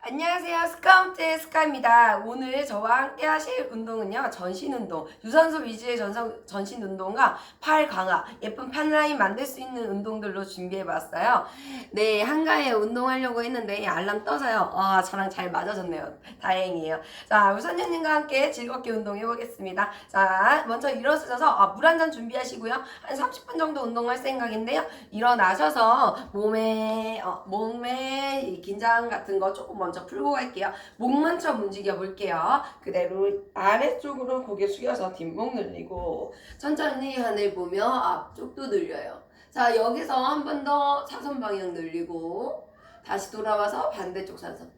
안녕하세요. 스카운트 스카입니다. 오늘 저와 함께 하실 운동은요. 전신 운동. 유산소 위주의 전성, 전신 운동과 팔 강화, 예쁜 팔 라인 만들 수 있는 운동들로 준비해 봤어요. 네, 한가해 운동하려고 했는데 알람 떠서요. 아, 저랑 잘 맞아졌네요. 다행이에요. 자, 우선녀님과 함께 즐겁게 운동해 보겠습니다. 자, 먼저 일어서셔서 아, 물 한 잔 준비하시고요. 한 30분 정도 운동할 생각인데요. 일어나셔서 몸에 어, 몸에 이 긴장 같은 거 조금 먼저 풀고 갈게요. 목만 좀 움직여 볼게요. 그대로 아래쪽으로 고개 숙여서 뒷목 늘리고 천천히 하늘 보며 앞쪽도 늘려요. 자 여기서 한 번 더 사선 방향 늘리고 다시 돌아와서 반대쪽 사선.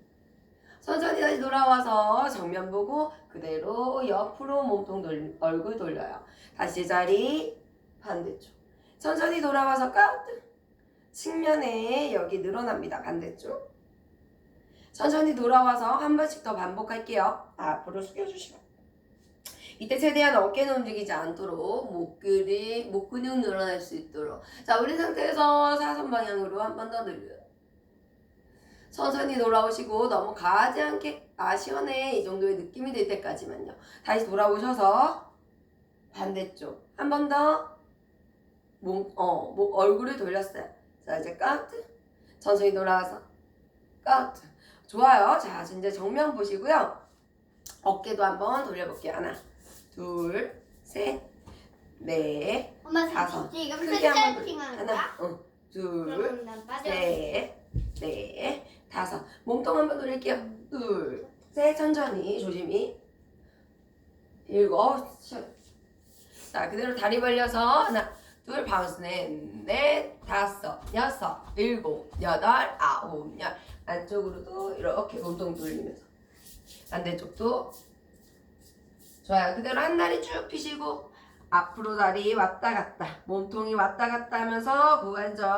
천천히 다시 돌아와서 정면 보고 그대로 옆으로 몸통 돌, 얼굴 돌려요. 다시 제자리 반대쪽. 천천히 돌아와서 까우트. 측면에 여기 늘어납니다. 반대쪽. 천천히 돌아와서 한 번씩 더 반복할게요. 앞으로 숙여주시고. 이때 최대한 어깨는 움직이지 않도록 목근이 목 근육 늘어날 수 있도록. 자, 우리 상태에서 사선 방향으로 한 번 더 늘려요. 천천히 돌아오시고 너무 가지 않게 아 시원해 이 정도의 느낌이 들 때까지만요. 다시 돌아오셔서 반대쪽 한 번 더. 목, 어, 목, 얼굴을 돌렸어요. 자, 이제 까우트. 천천히 돌아와서 까우트. 좋아요. 자, 이제 정면 보시고요. 어깨도 한번 돌려볼게요. 하나, 둘, 셋, 넷, 엄마 다섯. 지금 크게 한번 스트레칭 하는 하나, 거야? 어, 둘, 그럼 난 빠져. 셋, 넷, 다섯. 몸통 한번 돌릴게요. 둘, 셋, 천천히, 조심히. 일곱, 셋. 자, 그대로 다리 벌려서 하나, 둘, 바운스, 넷, 넷, 다섯, 여섯, 일곱, 여덟, 아홉, 열. 안쪽으로도 이렇게 몸통 돌리면서. 반대쪽도. 좋아요. 그대로 한 다리 쭉 펴시고, 앞으로 다리 왔다 갔다. 몸통이 왔다 갔다 하면서 고관절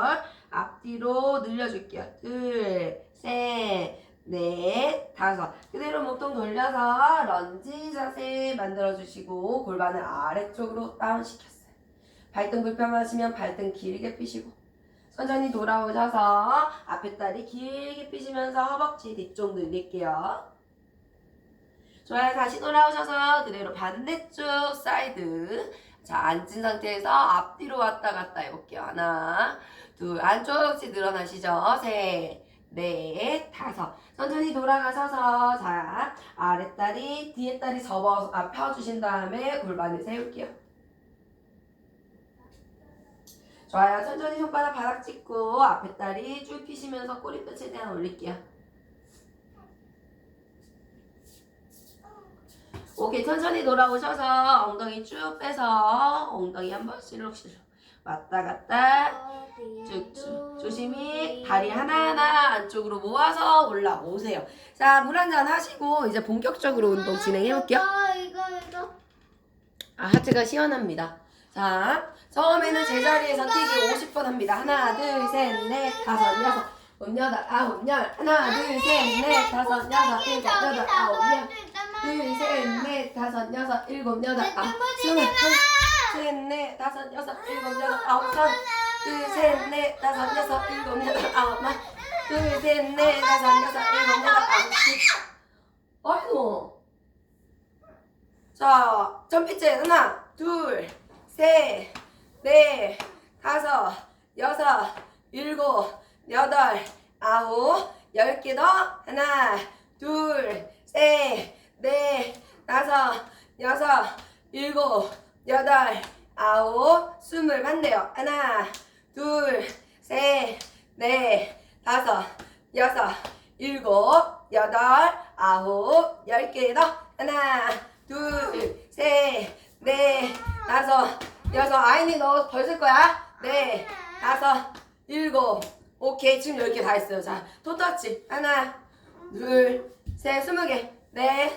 앞뒤로 늘려줄게요. 둘, 셋, 넷, 다섯. 그대로 몸통 돌려서 런지 자세 만들어주시고 골반을 아래쪽으로 다운시켰어요. 발등 불편하시면 발등 길게 펴시고 천천히 돌아오셔서 앞에 다리 길게 펴시면서 허벅지 뒤쪽 늘릴게요. 좋아요. 다시 돌아오셔서 그대로 반대쪽 사이드. 자, 앉은 상태에서 앞뒤로 왔다 갔다 해볼게요. 하나, 둘, 안쪽 허벅지 늘어나시죠? 셋, 넷, 다섯. 천천히 돌아가셔서, 자, 아랫다리, 뒤에 다리 접어서, 아, 펴주신 다음에 골반을 세울게요. 좋아요. 천천히 손바닥 바닥 찍고, 앞에 다리 쭉 펴시면서 꼬리뼈 최대한 올릴게요. 오케이. 천천히 돌아오셔서 엉덩이 쭉 빼서 엉덩이 한번 실룩실룩 왔다 갔다. 쭉쭉. 조심히 다리 하나하나 안쪽으로 모아서 올라오세요. 자 물 한 잔 하시고 이제 본격적으로 운동 진행해 볼게요. 이거 이거 이거. 아 하체가 시원합니다. 자 처음에는 제자리에서 뛰기 50번 합니다. 하나 둘 셋 넷 다섯 여섯. 일곱 여덟 아홉 열. 하나 둘 셋 넷 다섯 여섯 일곱 여덟 아홉 열. 둘, 셋, 넷, 다섯, 여섯, 일곱, 여덟, 아홉, 스물, 셋, 넷, 다섯, 여섯, 일곱, 여덟, 아홉, 천, 둘, 셋, 넷, 다섯, 여섯, 일곱, 여덟, 아홉, 만, 둘, 셋, 넷, 다섯, 여섯, 일곱, 여덟, 아홉, 십. 아이고. 자, 점피째 하나, 둘, 셋, 넷, 다섯, 여섯, 일곱, 여덟, 아홉, 열 개 더. 하나, 둘, 셋, 넷, 다섯, 여섯, 일곱, 여덟, 아홉, 스물 반대요. 하나, 둘, 셋, 넷, 다섯, 여섯, 일곱, 여덟, 아홉, 열 개 더. 하나, 둘, 셋, 넷, 다섯, 여섯. 아이니 너벌쓸 거야? 네, 다섯, 일곱. 오케이 지금 열 개 다 했어요. 자, 토터치 하나, 둘, 셋, 스무 개, 넷,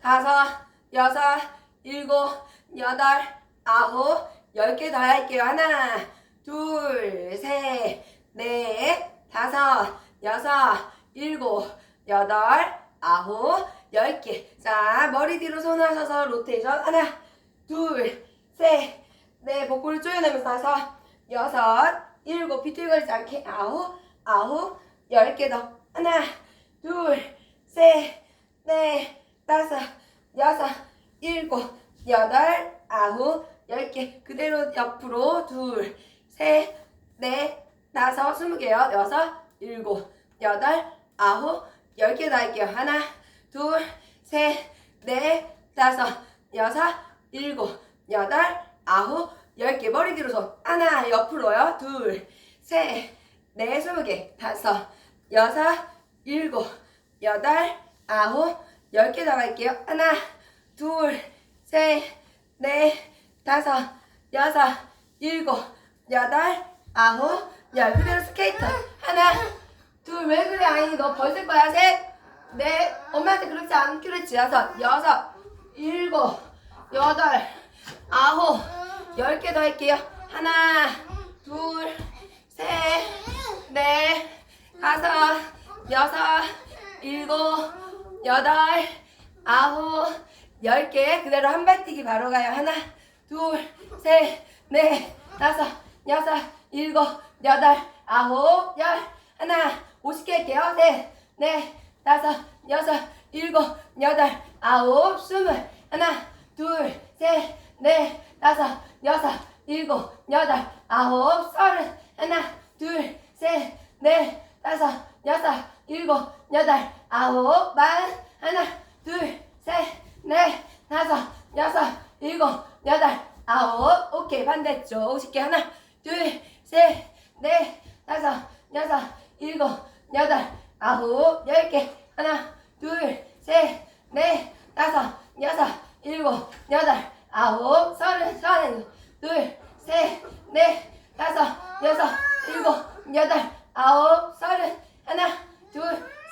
다섯, 여섯, 일곱, 여덟, 아홉, 열개더 할게요. 하나, 둘, 셋, 넷, 다섯, 여섯, 일곱, 여덟, 아홉, 열 개. 자, 머리 뒤로 손 하셔서 로테이션. 하나, 둘, 셋, 넷, 복부를 조여내면서 다섯, 여섯, 일곱, 비틀거리지 않게 아홉, 아홉, 열 개 더. 하나, 둘, 셋, 넷, 다섯, 여섯, 일곱, 여덟, 아홉, 열 개. 그대로 옆으로 둘, 셋, 넷, 다섯, 스무 개요. 여섯, 일곱, 여덟, 아홉, 열 개 더 할게요. 하나, 둘, 셋, 넷, 다섯, 여섯, 일곱, 여덟, 아홉, 열 개. 머리 뒤로 손. 하나, 옆으로요. 둘, 셋, 넷, 스무 개. 다섯, 여섯, 일곱, 여덟, 아홉, 열 개 더 갈게요. 하나, 둘, 셋, 넷, 다섯, 여섯, 일곱, 여덟, 아홉, 열. 그대로 스케이트. 하나, 둘, 왜 그래, 아니, 너 벌쓸 거야. 셋, 넷, 엄마한테 그렇지 않기로 했지. 여섯, 여섯, 일곱, 여덟, 아홉, 열개더 할게요. 하나, 둘, 셋, 넷, 다섯, 여섯, 일곱, 여덟, 아홉, 열 개. 그대로 한 발 뛰기 바로 가요. 하나, 둘, 셋, 넷, 다섯, 여섯, 일곱, 여덟, 아홉, 열. 하나, 50개 할게요. 셋, 넷, 다섯, 여섯, 일곱, 여덟, 아홉, 스물. 하나, 둘, 셋, 넷, 다섯, 여섯, 일곱, 여덟, 아홉, 서른. 하나, 둘, 셋, 넷, 다섯, 여섯, 일곱, 여덟, 아홉, 만. 하나, 둘, 셋, 넷, 다섯, 여섯, 일곱, 여덟, 아홉. 오케이. 반대쪽. 50개. 하나, 둘, 셋, 넷, 다섯, 여섯, 일곱, 여덟, 아홉, 열 개. 하나, 둘, 셋, 넷, 다섯, 여섯, 일곱, 여덟, 아홉, 서른, 서른, 둘, 셋, 넷, 다섯, 여섯, 일곱, 여덟, 아홉, 서른, 하나, 둘,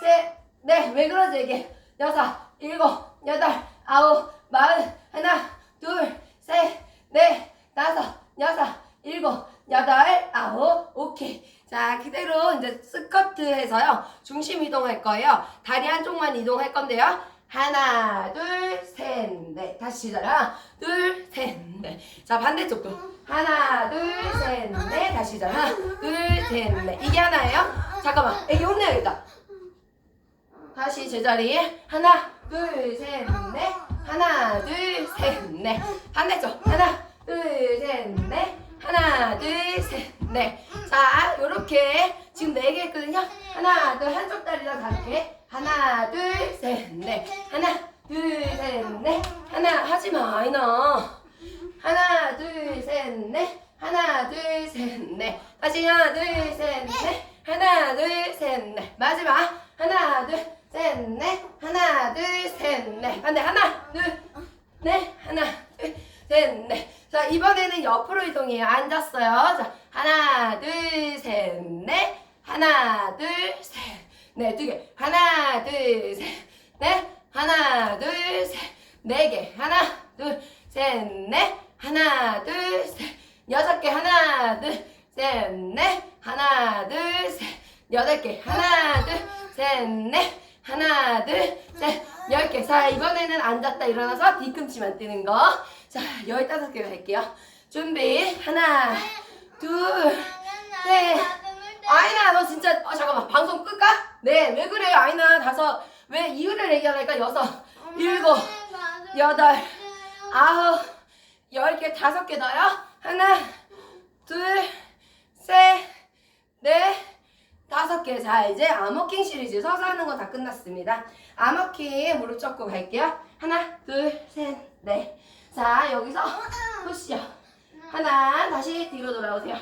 셋, 넷, 왜 그러지 이게? 여섯, 일곱, 여덟, 아홉, 마흔, 하나, 둘, 셋, 넷, 다섯, 여섯, 일곱, 여덟, 아홉, 오케이. 자, 그대로 이제 스커트 해서요. 중심 이동할 거예요. 다리 한쪽만 이동할 건데요. 하나, 둘, 셋, 넷. 다시 시작. 둘, 셋, 넷. 자, 반대쪽도. 하나, 둘, 셋, 넷. 다시 시작. 둘, 셋, 넷. 이게 하나예요? 잠깐만. 애기 혼내야겠다. 다시 제자리에. 하나, 둘, 셋, 넷. 하나, 둘, 셋, 넷. 반대쪽. 하나, 둘, 셋, 넷. 하나, 둘, 셋, 넷. 자, 요렇게 지금 네 개 했거든요. 하나, 둘, 한쪽 다리랑 다르게. 하나, 둘, 셋, 넷. 하나, 둘, 셋, 넷. 하나, 하지 마, 아이나. 하나, 둘, 셋, 넷. 하나, 둘, 셋, 넷. 다시 하나, 둘, 셋, 넷. 하나, 둘, 셋, 넷. 마지막. 하나, 둘, 셋, 넷. 하나, 둘, 셋, 넷. 반대. 하나, 둘, 넷. 하나, 둘, 셋, 넷. 자, 이번에는 옆으로 이동해요. 앉았어요. 자, 하나, 둘, 셋, 넷. 하나, 둘, 셋, 넷. 두 개. 하나, 둘, 셋, 넷. 하나, 둘, 셋, 네 개. 하나, 둘, 셋, 넷. 하나, 둘, 셋. 여섯 개. 하나, 둘, 셋, 넷. 하나, 둘, 셋. 여덟 개. 하나, 둘, 셋, 넷. 하나, 둘, 셋. 열 개. 자, 이번에는 앉았다 일어나서 뒤꿈치만 뜨는 거. 자, 열다섯 개 할게요. 준비. 하나, 둘, 셋. 아이나, 너 진짜, 어, 잠깐만. 방송 끌까? 네, 왜 그래요, 아이나. 다섯. 왜 이유를 얘기하니까 여섯, 일곱, 여덟, 아홉, 열 개, 다섯 개 더요. 하나, 둘, 셋, 넷, 다섯 개. 자, 이제 암호킹 시리즈 서서 하는 거 다 끝났습니다. 암호킹 무릎 접고 갈게요. 하나, 둘, 셋, 넷. 자, 여기서 푸시요. 하나, 다시 뒤로 돌아오세요.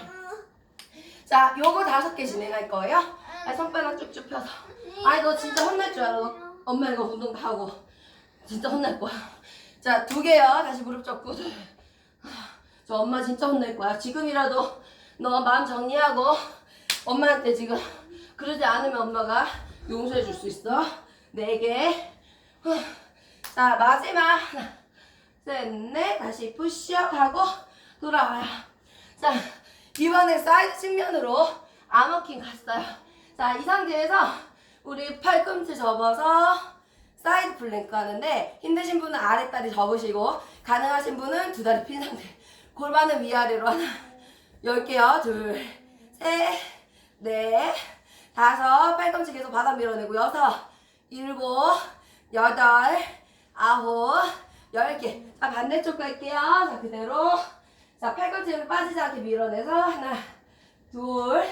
자, 요거 다섯 개 진행할 거예요. 아, 손바닥 쭉쭉 펴서. 아이, 너 진짜 혼날 줄 알아. 너 엄마 이거 운동 다 하고. 진짜 혼날 거야. 자, 두 개요. 다시 무릎. 둘. 저 엄마 진짜 혼낼 거야. 지금이라도 너 마음 정리하고 엄마한테 지금 그러지 않으면 엄마가 용서해 줄 수 있어. 네 개. 후. 자, 마지막. 하나, 셋, 넷. 다시 푸시업 하고 돌아와요. 자, 이번에 사이드 측면으로 암호킹 갔어요. 자, 이 상태에서 우리 팔꿈치 접어서 사이드 플랭크 하는데 힘드신 분은 아랫다리 접으시고 가능하신 분은 두 다리 핀 상태. 골반을 위아래로 하나, 열게요. 둘, 셋, 넷, 다섯, 팔꿈치 계속 바닥 밀어내고 여섯, 일곱, 여덟, 아홉, 열 개. 자, 반대쪽 갈게요. 자, 그대로. 자, 팔꿈치를 빠지지 않게 밀어내서 하나, 둘,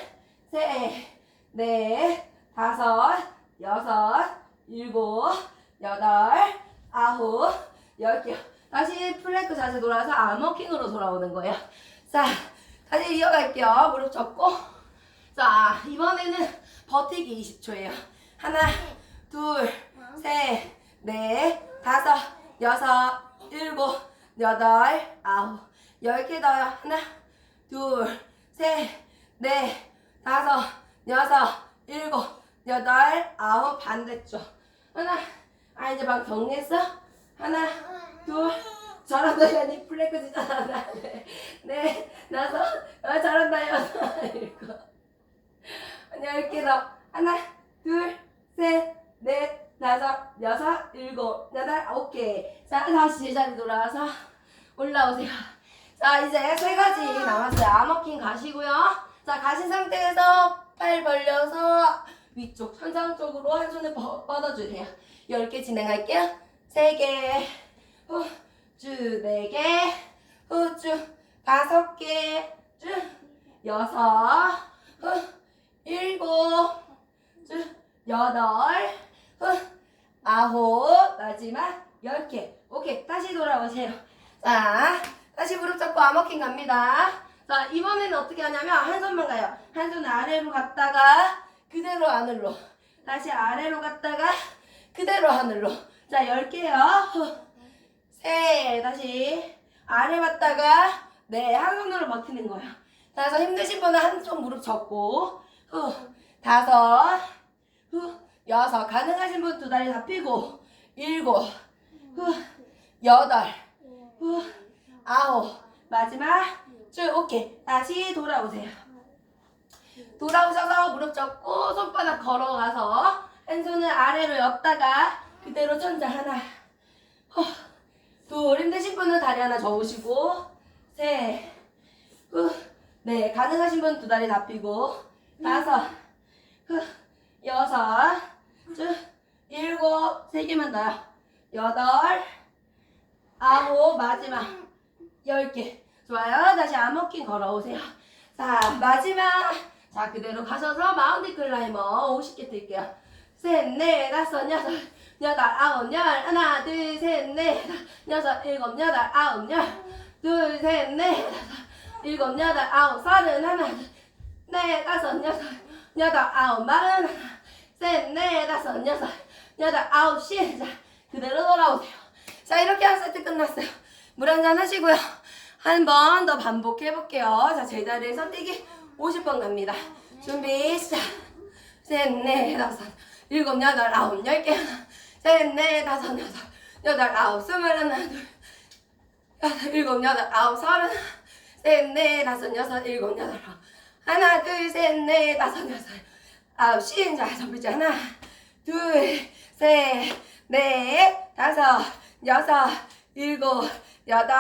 셋, 넷, 다섯, 여섯, 일곱, 여덟, 아홉, 열 개. 다시 플랭크 자세 돌아서 암워킹으로 돌아오는 거예요. 자, 다시 이어갈게요. 무릎 접고. 자, 이번에는 버티기 20초예요. 하나, 둘, 셋, 넷, 다섯, 여섯, 일곱, 여덟, 아홉, 열 개 더요. 하나, 둘, 셋, 넷, 다섯, 여섯, 일곱, 여덟, 아홉, 반대쪽. 하나, 아, 이제 막 정리했어? 하나, 둘, 잘한다, 야니 진짜 잘한다. 네, 네, 다섯, 아, 잘한다, 여섯, 일곱. 열개 더. 하나, 둘, 셋, 넷, 다섯, 여섯, 일곱, 여덟, 아홉 개. 자, 다시 제자리 돌아와서 올라오세요. 자, 이제 세 가지 남았어요. 암워킹 가시고요. 자, 가신 상태에서 팔 벌려서 위쪽 천장 쪽으로 한 뻗- 뻗어주세요. 10개 진행할게요. 3개, 후 쭉 4개, 후 쭉 5개, 쭉 6, 후 일곱, 쭉 여덟, 후 아홉, 마지막 열 개. 오케이, 다시 돌아오세요. 자, 다시 무릎 잡고 암워킹 갑니다. 자, 이번에는 어떻게 하냐면 한 손만 가요. 한 손 아래로 갔다가 그대로 하늘로. 다시 아래로 갔다가 그대로 하늘로. 자, 열 개요. 후. 셋, 다시 아래 봤다가 네, 한 손으로 버티는 거예요. 다섯 힘드신 분은 한쪽 무릎 접고 후 다섯 후 여섯. 가능하신 분 두 다리 다 펴고 일곱 후 여덟 후 아홉. 마지막 쭉 오케이. 다시 돌아오세요. 돌아오셔서 무릎 접고 손바닥 걸어가서 한 손을 아래로 였다가 그대로 천자 하나. 후, 둘. 힘드신 분은 다리 하나 접으시고 셋. 후, 네. 가능하신 분 두 다리 다 펴고 다섯, 후, 여섯, 쭉, 일곱, 세 개만 더요. 여덟, 아홉, 마지막 열 개. 좋아요. 다시 암호킹 걸어오세요. 자, 마지막. 자, 그대로 가셔서 마운드 클라이머 50개 뜰게요. 셋, 넷, 다섯, 여섯, 여덟, 아홉, 열. 하나, 둘, 셋, 넷, 여섯, 일곱, 여덟, 아홉, 열. 둘, 셋, 넷, 다섯, 일곱, 여덟, 아홉, 서른, 하나, 둘, 넷, 다섯, 여섯, 여덟, 아홉, 마흔, 셋, 넷, 다섯, 여섯, 여덟, 아홉, 십. 자, 그대로 돌아오세요. 자, 이렇게 한 세트 끝났어요. 물 한 잔 하시고요. 한 번 더 반복해 볼게요. 자, 제자리에서 뛰기 50번 갑니다. 준비, 시작. 셋, 넷, 다섯, 일곱, 여덟, 아홉, 열 개. 셋, 넷, 다섯, 여섯, 여덟, 아홉, 스물 하나, 둘, 여섯, 일곱, 여덟, 아홉, 서른. 셋, 넷, 다섯, 여섯, 일곱, 여덟, 아홉. 하나, 둘, 셋, 넷, 다섯, 여섯, 아홉, 십. 자, 전부지 하나, 둘, 셋, 넷, 다섯, 여섯, 일곱, 여덟,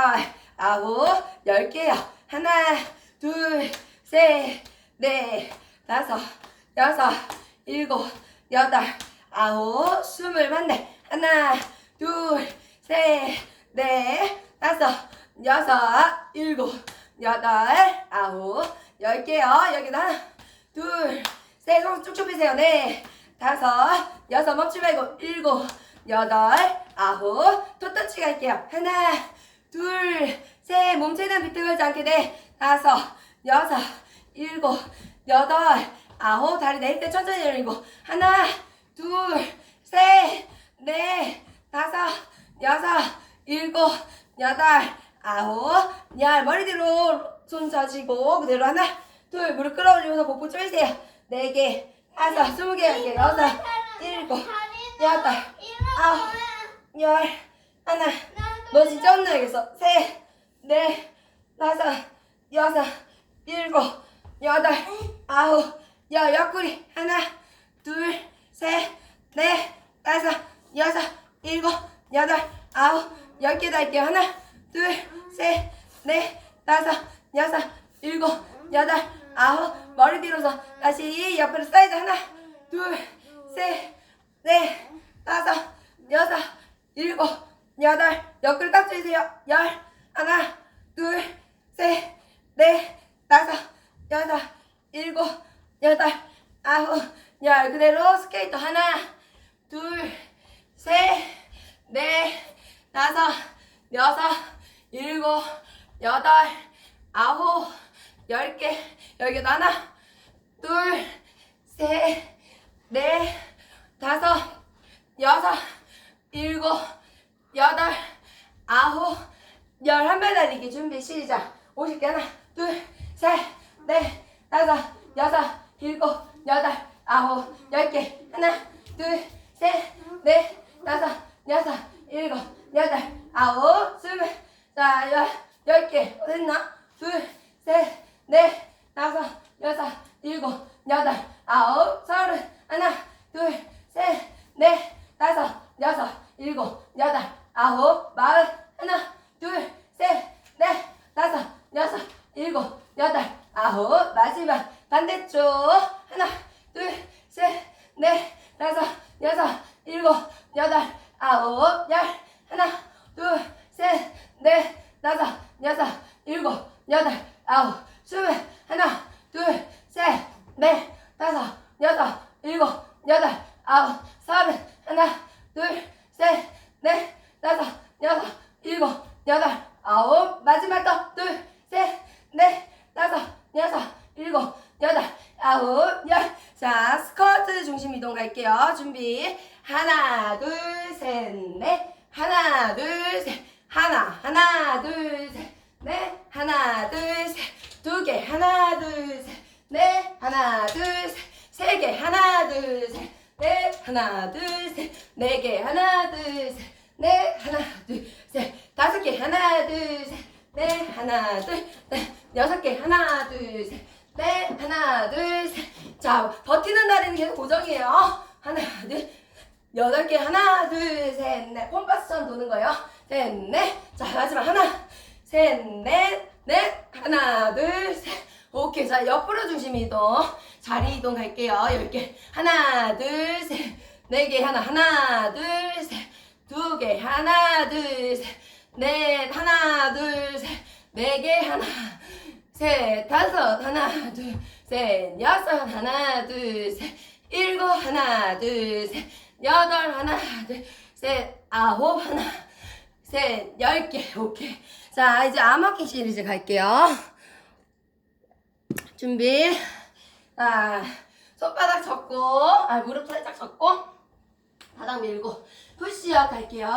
아홉, 열 개요. 하나, 둘, 셋, 넷, 다섯, 여섯, 일곱, 여덟, 아홉, 스물 맞네. 하나, 둘, 셋, 넷, 다섯, 여섯, 일곱, 여덟, 아홉, 열 개요. 여기다 둘, 셋, 손 쭉쭉 펴세요. 네, 다섯, 여섯, 멈추 말고, 일곱, 여덟, 아홉, 토터치 갈게요. 하나, 둘, 셋, 몸 최대한 비틀거리지 않게. 네, 다섯, 여섯, 일곱, 여덟, 아홉, 다리 내릴 때 천천히 내리고, 하나, 둘, 셋, 넷, 다섯, 여섯, 일곱, 여덟, 아홉, 열, 머리 뒤로 손 젖이고, 그대로 하나, 둘, 무릎 끌어올리면서 복부 조이세요. 네 개, 다섯, 스무 개, 열 개, 여섯, 일곱, 여덟, 아홉, 열, 하나, 너 진짜 혼나야겠어. 셋, 넷, 다섯, 여섯, 일곱, 여덟, 아홉, 열, 옆구리. 하나, 둘, 셋, 넷, 다섯, 여섯, 일곱, 여덟, 아홉, 열 개 다 할게요. 하나, 둘, 셋, 넷, 다섯, 여섯, 일곱, 여덟, 아홉, 머리 뒤로서 다시 옆으로 사이드 하나, 둘, 셋, 넷, 다섯, 여섯, 일곱, 여덟, 옆구리 딱 조이세요. 열, 하나, 둘, 셋, 넷, 다섯, 여섯, 일곱, 여덟, 아홉, 열. 그대로 스케이트 하나, 둘, 셋, 넷, 다섯, 여섯, 일곱, 여덟, 아홉, 열 개, 열개도 하나, 둘, 셋, 넷, 다섯, 여섯, 일곱, 여덟, 아홉, 열. 한 발 달리기 준비 시작. 50개 하나, 둘, 셋, 넷, 다섯, 여섯, 일곱, 여덟, 아홉, 열 개. 하나, 둘, 셋, 넷, 다섯, 여섯, 일곱, 여덟, 아홉, 스물. 자, 열, 열 개. 됐나? 둘, 셋, 넷, 다섯, 여섯, 일곱, 여덟, 아홉, 서른. 하나, 둘, 셋, 넷, 다섯, 여섯, 일곱, 여덟, 아홉, 마흔. 하나, 둘, 셋, 넷, 다섯, 여섯, 일곱, 여덟, 아홉. 마지막 반대쪽. 하나, 둘, 셋, 넷, 다섯, 여섯, 일곱, 여덟, 아홉, 열. 하나, 둘, 셋, 넷, 다섯, 여섯, 일곱, 여덟, 아홉, 스물. 하나, 둘, 셋, 넷, 다섯, 여섯, 일곱, 여덟, 아홉, 서른. 하나, 둘, 셋, 넷, 다섯, 여섯, 일곱, 여덟, 아홉. 마지막 거. 둘, 셋, 넷, 다섯, 여섯, 일곱, 여덟, 아홉, 열. 자, 스쿼트 중심 이동 갈게요. 준비. 하나, 둘, 셋, 넷. 하나, 둘, 셋. 하나, 하나, 둘, 셋. 넷. 하나, 둘, 셋. 두 개. 하나, 넷. 하나, 둘, 셋. 세 개. 하나, 둘, 셋. 넷. 하나, 둘, 셋. 네 개. 하나, 둘, 셋. 넷. 하나, 둘, 셋. 다섯 개. 하나, 둘, 셋. 넷. 하나, 둘, 넷. 여섯 개. 하나, 둘, 셋. 넷. 하나, 둘, 셋. 자, 버티는 다리는 계속 고정이에요. 하나, 둘. 여덟 개. 하나, 둘, 셋, 넷. 콤파스처럼 도는 거예요. 셋, 넷. 자, 마지막 하나. 셋, 넷, 넷. 하나, 둘, 셋. 오케이. 자, 옆으로 중심 이동. 자리 이동 갈게요. 열 개. 하나, 둘, 셋. 네 개. 하나, 하나, 둘, 셋. 두 개. 하나, 둘, 셋. 넷. 하나, 둘, 셋. 네 개. 하나, 셋. 다섯. 하나, 둘, 셋. 여섯. 하나, 둘, 셋. 일곱. 하나, 둘, 셋. 여덟. 하나, 둘, 셋. 아홉. 하나, 셋. 열 개. 오케이. 자, 이제 암호킹 시리즈 갈게요. 준비. 자, 손바닥 접고, 아, 무릎 살짝 접고, 바닥 밀고, 푸시업 갈게요.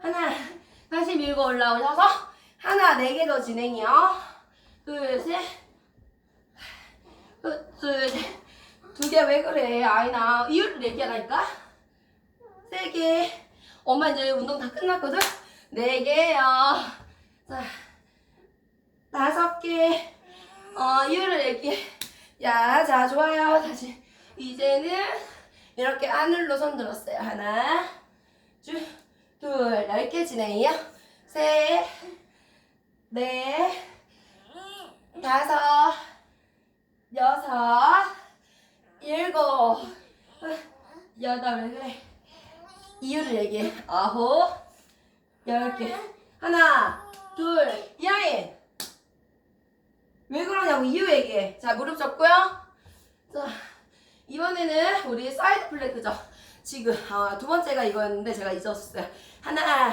하나, 다시 밀고 올라오셔서, 하나, 네 개 더 진행이요. 둘, 셋. 후, 둘, 셋. 두 개 왜 그래, 아이나. 이유를 얘기하라니까? 세 개. 엄마 이제 운동 다 끝났거든? 네 개요. 자, 다섯 개. 어, 이유를 얘기해. 야, 자, 좋아요. 다시. 이제는 이렇게 하늘로 손 들었어요. 하나, 줄, 둘, 열개 진행이요. 셋, 넷, 다섯, 여섯, 일곱, 여덟, 왜 그래? 이유를 얘기해. 아홉, 열 개. 하나, 둘, 이하인. 왜 그러냐고 이유 얘기해. 자, 무릎 접고요. 자, 이번에는 우리 사이드 플랭크죠. 지금 아, 두 번째가 이거였는데 제가 잊었어요. 하나,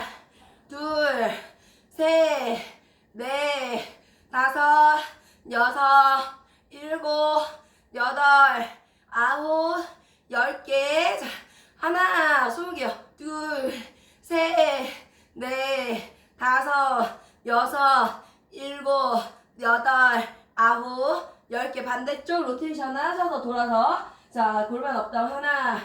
둘, 셋, 넷, 다섯, 여섯, 일곱, 여덟, 아홉, 열 개. 자, 하나, 스무 개요. 둘, 셋, 넷, 다섯, 여섯, 일곱, 여덟, 아홉, 열 개 반대쪽 로테이션 하셔서 돌아서 자 골반 업다운 하나,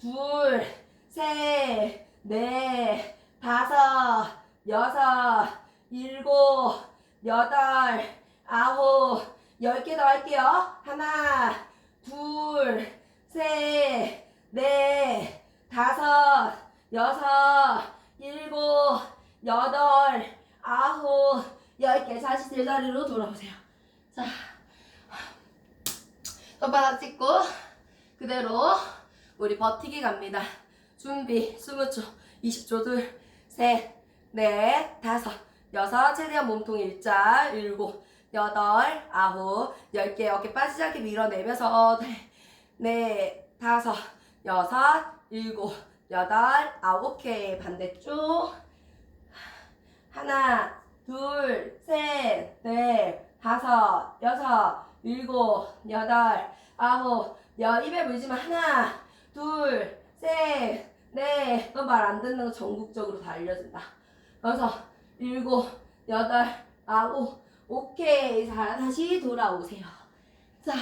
둘, 셋, 넷, 다섯, 여섯, 일곱, 여덟, 아홉, 열 개 더 할게요. 하나, 둘, 셋, 넷, 다섯, 여섯, 일곱, 여덟, 아홉, 열 개. 다시 제자리로 돌아오세요. 자, 손바닥 찍고 그대로 우리 버티기 갑니다. 준비 20초 20초 둘 셋 넷 다섯 여섯 최대한 몸통 일자 일곱 여덟 아홉 열 개 어깨 빠지지 않게 밀어내면서 네, 넷 다섯 여섯 일곱 여덟 아홉 오케이 반대쪽 하나 둘 셋 넷 다섯 여섯 일곱 여덟 아홉 열 입에 물지만 하나 둘 셋 넷. 너 말 안 듣는 거 전국적으로 다 알려준다. 여섯 일곱 여덟 아홉. 오케이. 자 다시 돌아오세요. 자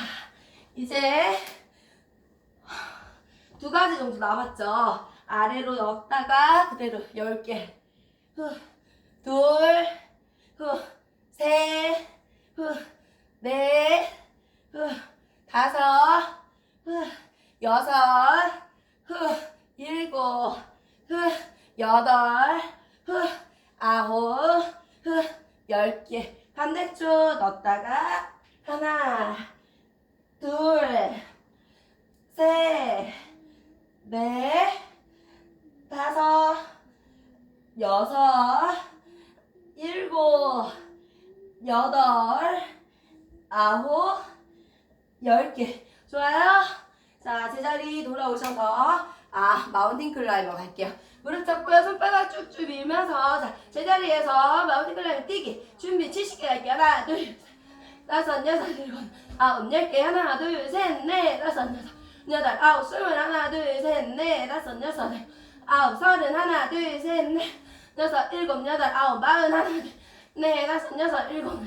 이제 두 가지 정도 남았죠. 아래로 넣었다가 그대로 열개 둘, 후, 셋, 후, 넷, 후, 다섯, 후, 여섯, 후, 일곱, 후, 여덟, 후, 아홉, 후, 열 개. 반대쪽 넣었다가 하나, 둘, 셋, 넷, 다섯, 여섯, 일곱, 여덟, 아홉, 열 개. 좋아요? 자, 제자리 돌아오셔서, 아, 클라이머 갈게요. 무릎 잡고요. 손바닥 쭉쭉 밀면서, 자, 제자리에서 마운틴 클라이머 뛰기. 준비 70개 갈게요. 하나, 둘, 셋, 다섯, 여섯, 일곱, 아홉, 열 개. 하나, 둘, 셋, 넷, 다섯, 여섯, 여덟, 아홉, 스물, 하나, 둘, 셋, 넷, 다섯, 여섯, 아홉, 서른, 하나, 둘, 셋, 넷, 여섯, 일곱, 여덟, 아홉, 마흔, 하나, 둘, 넷, 다섯, 여섯, 일곱, 여덟.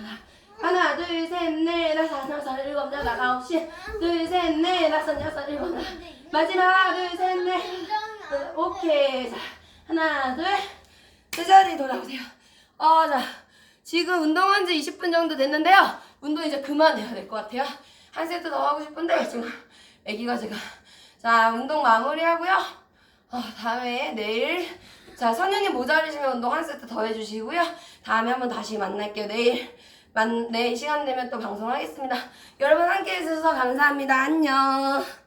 하나, 둘, 셋, 넷, 다섯, 여섯, 일곱, 여덟, 아홉, 십. 둘, 셋, 넷, 다섯, 여섯, 일곱, 여덟. 마지막 하나, 둘, 셋, 넷. 네, 오케이. 자, 하나, 둘. 제자리 돌아오세요. 어, 자. 지금 운동한 지 20분 정도 됐는데요. 운동 이제 그만해야 될 것 같아요. 한 세트 더 하고 싶은데, 지금 애기가 지금. 자, 운동 마무리 하고요. 어, 다음에 내일. 자, 선생님 모자리시면 운동 한 세트 더 해주시고요. 다음에 한번 다시 만날게요. 내일. 만, 내일 시간 되면 또 방송하겠습니다. 여러분 함께 해주셔서 감사합니다. 안녕.